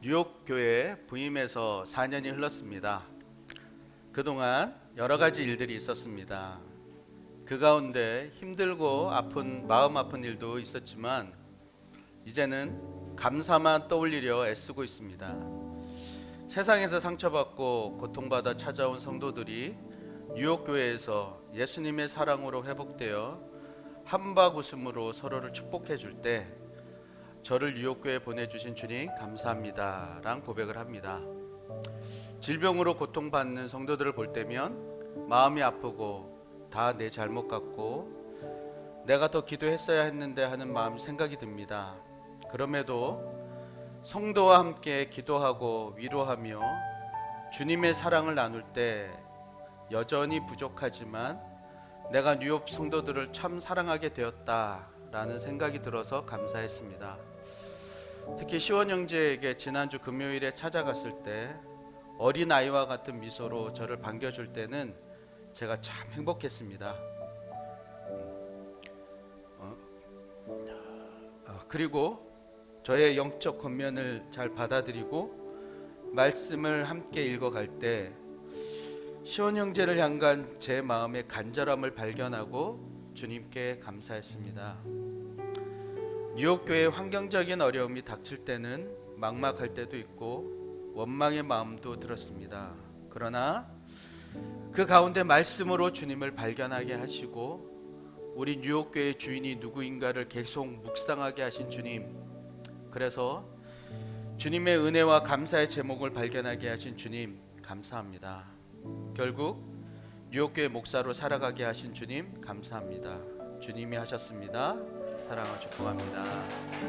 뉴욕 교회 부임해서 4년이 흘렀습니다. 그동안 여러 가지 일들이 있었습니다. 그 가운데 힘들고 아픈 마음 아픈 일도 있었지만 이제는 감사만 떠올리려 애쓰고 있습니다. 세상에서 상처받고 고통받아 찾아온 성도들이 뉴욕 교회에서 예수님의 사랑으로 회복되어 한박 웃음으로 서로를 축복해 줄때 저를 뉴욕 교회에 보내주신 주님 감사합니다 랑 고백을 합니다. 질병으로 고통받는 성도들을 볼 때면 마음이 아프고 다 내 잘못 같고 내가 더 기도했어야 했는데 하는 마음 생각이 듭니다. 그럼에도 성도와 함께 기도하고 위로하며 주님의 사랑을 나눌 때 여전히 부족하지만 내가 뉴욕 성도들을 참 사랑하게 되었다 라는 생각이 들어서 감사했습니다. 특히 시원 형제에게 지난주 금요일에 찾아갔을 때 어린 아이와 같은 미소로 저를 반겨줄 때는 제가 참 행복했습니다. 어, 어, 그리고 저의 영적 권면을 잘 받아들이고 말씀을 함께 읽어갈 때 시원 형제를 향한 제 마음의 간절함을 발견하고 주님께 감사했습니다. 뉴욕 교회 환경적인 어려움이 닥칠 때는 막막할 때도 있고 원망의 마음도 들었습니다. 그러나 그 가운데 말씀으로 주님을 발견하게 하시고 우리 뉴욕 교회 주인이 누구인가를 계속 묵상하게 하신 주님. 그래서 주님의 은혜와 감사의 제목을 발견하게 하신 주님 감사합니다. 결국 뉴욕 교회 목사로 살아가게 하신 주님 감사합니다. 주님이 하셨습니다. 사랑하고 축복합니다.